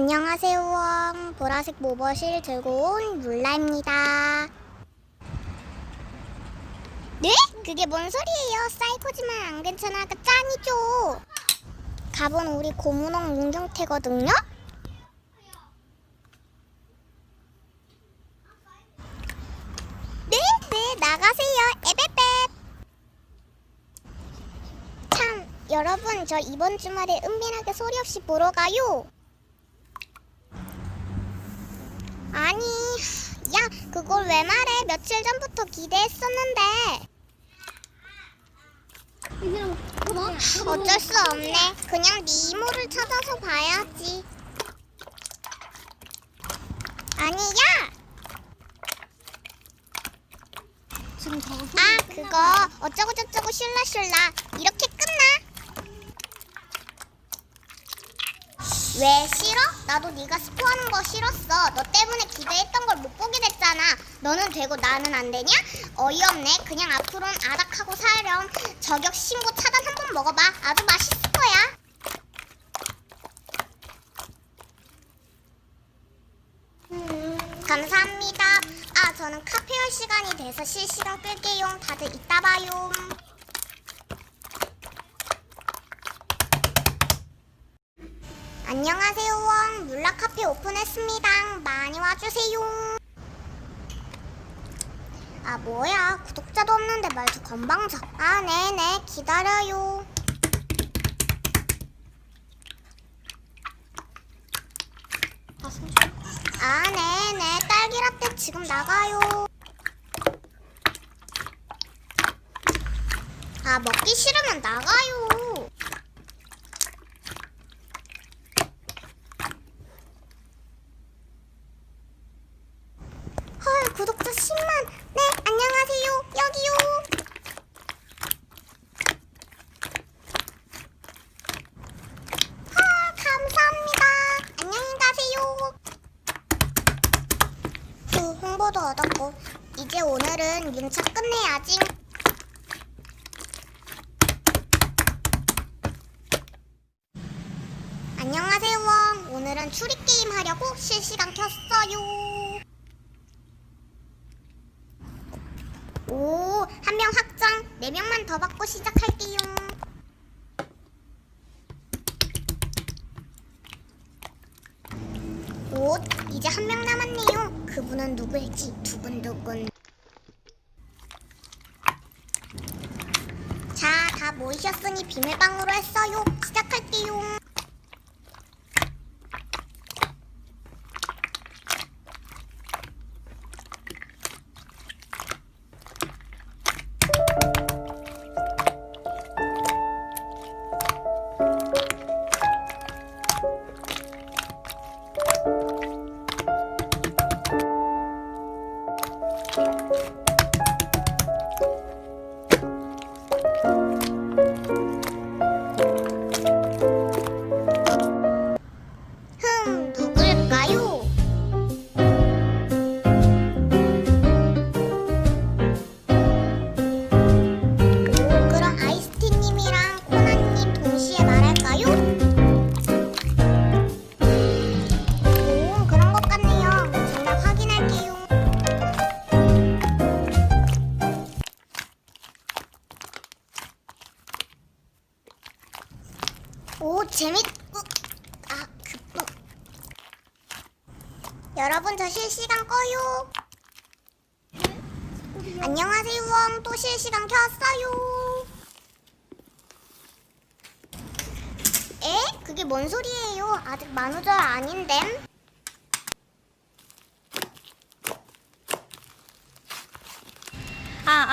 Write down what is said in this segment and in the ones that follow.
안녕하세요. 보라색 모버실 들고 온 룰라입니다. 네? 그게 뭔 소리예요? 사이코지만 안 괜찮아가 짱이죠. 가본 우리 고문홍 윤경태거든요. 네, 네, 나가세요. 에베베. 참, 여러분, 저 이번 주말에 은밀하게 소리 없이 보러 가요. 아니, 야, 그걸 왜 말해? 며칠 전부터 기대했었는데. 어쩔 수 없네. 그냥 네 이모를 찾아서 봐야지. 아니야. 아, 그거 어쩌고 저쩌고 슐라슐라 이렇게 끝나. 왜 싫어? 나도 네가 스포하는 거 싫었어. 너 때문에 기대했던 걸 못 보게 됐잖아. 너는 되고 나는 안 되냐? 어이없네. 그냥 앞으로는 아닥하고 살렴. 저격 신고 차단 한 번 먹어봐. 아주 맛있을 거야. 감사합니다. 아, 저는 카페 열 시간이 돼서 실시간 끌게요. 다들 이따 봐요. 안녕하세요. 원. 물라 카페 오픈했습니다. 많이 와주세요. 아, 뭐야. 구독자도 없는데 말도 건방져. 아, 네네. 기다려요. 아, 네네. 딸기라떼 지금 나가요. 아, 먹기 싫으면 나가요. 구독자 10만. 네, 안녕하세요. 여기요. 헐, 감사합니다. 안녕히 가세요. 후, 홍보도 얻었고. 이제 오늘은 윤차 끝내야지. 안녕하세요, 원. 오늘은 추리 게임 하려고 실시간 켰어요. 오, 한 명 확정. 네 명만 더 받고 시작할게요. 오, 이제 한 명 남았네요. 그분은 누구일지 두근두근. 자, 다 모이셨으니 비밀방으로 했어요. 시작할게요. 오, 재밌... 아, 급동. 여러분 저 실시간 꺼요. 안녕하세요. 원. 또 실시간 켰어요. 에? 그게 뭔 소리예요? 아직 만우절 아닌데.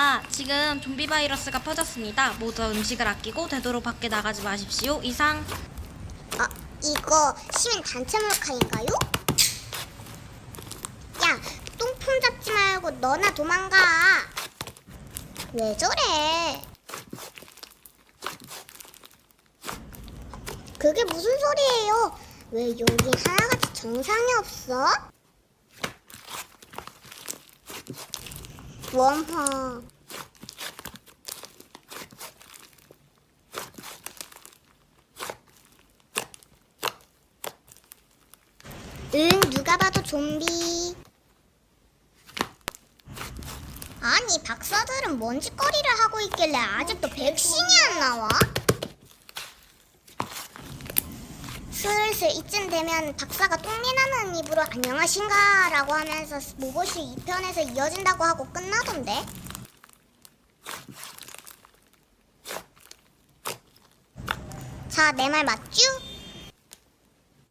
아, 아, 지금 좀비 바이러스가 퍼졌습니다. 모두 음식을 아끼고 되도록 밖에 나가지 마십시오. 이상. 아, 이거 시민 단체 몰카인가요? 야, 똥폼 잡지 말고 너나 도망가. 왜 저래? 그게 무슨 소리예요? 왜 여기 하나같이 정상이 없어? 웜허. 응, 누가 봐도 좀비. 아니, 박사들은 뭔 짓거리를 하고 있길래 아직도 백신이 안 나와? 슬슬 이쯤 되면 박사가 똥미나는 입으로 안녕하신가 라고 하면서 모보실 2편에서 이어진다고 하고 끝나던데? 자, 내 말 맞쥬?